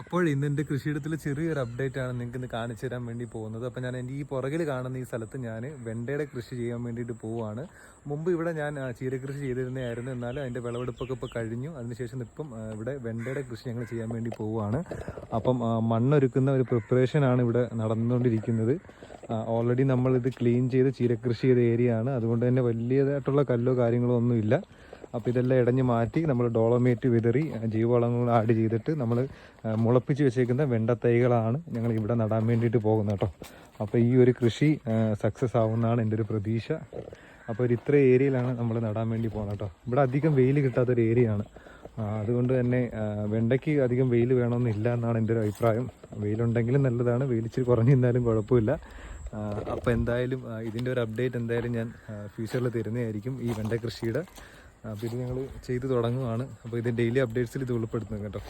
അപ്പോൾ ഇന്ന് എന്റെ കൃഷിയിടത്തിൽ ചെറിയൊരു അപ്ഡേറ്റ് ആണ് നിങ്ങൾക്ക് ഇന്ന് കാണിച്ചു തരാൻ വേണ്ടി പോകുന്നത്. അപ്പോൾ ഞാൻ എന്റെ ഈ പുറകിൽ കാണുന്ന ഈ സ്ഥലത്ത് ഞാൻ വെണ്ടയുടെ കൃഷി ചെയ്യാൻ വേണ്ടിയിട്ട് പോവുകയാണ്. മുമ്പ് ഇവിടെ ഞാൻ ചീരകൃഷി ചെയ്തിരുന്നതായിരുന്നു. എന്നാലും അതിന്റെ വിളവെടുപ്പൊക്കെ ഇപ്പോൾ കഴിഞ്ഞു. അതിനുശേഷം ഇപ്പം ഇവിടെ വെണ്ടയുടെ കൃഷി ഞങ്ങൾ ചെയ്യാൻ വേണ്ടി പോവുകയാണ്. അപ്പം മണ്ണൊരുക്കുന്ന ഒരു പ്രിപ്പറേഷനാണ് ഇവിടെ നടന്നുകൊണ്ടിരിക്കുന്നത്. ഓൾറെഡി നമ്മളിത് ക്ലീൻ ചെയ്ത് ചീരകൃഷി ചെയ്ത ഏരിയ ആണ്. അതുകൊണ്ട് തന്നെ വലിയതായിട്ടുള്ള കല്ലോ കാര്യങ്ങളോ ഒന്നുമില്ല അപ്പോൾ ഇതെല്ലാം ഇടഞ്ഞ് മാറ്റി നമ്മൾ ഡോളമേറ്റ് വിതറി ജീവവളങ്ങൾ ആഡ് ചെയ്തിട്ട് നമ്മൾ മുളപ്പിച്ച് വെച്ചേക്കുന്ന വെണ്ട തൈകളാണ് ഞങ്ങൾ ഇവിടെ നടാൻ വേണ്ടിയിട്ട് പോകുന്നത് കേട്ടോ. അപ്പോൾ ഈ ഒരു കൃഷി സക്സസ് ആവുമെന്നാണ് എന്റെ ഒരു പ്രതീക്ഷ. അപ്പോൾ ഒരു ഇത്ര ഏരിയയിലാണ് നമ്മൾ നടാൻ വേണ്ടി പോകുന്നത് കേട്ടോ. ഇവിടെ അധികം വെയിൽ കിട്ടാത്തൊരു ഏരിയ ആണ് അതുകൊണ്ട് തന്നെ വെണ്ടയ്ക്ക് അധികം വെയിൽ വേണമെന്നില്ല എന്നാണ് എന്റെ ഒരു അഭിപ്രായം. വെയിലുണ്ടെങ്കിലും നല്ലതാണ് വെയിലിച്ചിരി കുറഞ്ഞു കുറഞ്ഞിരുന്നാലും കുഴപ്പമില്ല. അപ്പോൾ എന്തായാലും ഇതിന്റെ ഒരു അപ്ഡേറ്റ് എന്തായാലും ഞാൻ ഫ്യൂച്ചറിൽ തരുന്നതായിരിക്കും ഈ വെണ്ട കൃഷിയുടെ അപ്പോൾ ഞങ്ങൾ ചെയ്ത് തുടങ്ങുവാണ്. അപ്പോൾ ഇത് ഡെയിലി അപ്ഡേറ്റ്സിൽ ഇത് ഉൾപ്പെടുത്തുന്നു കേട്ടോ.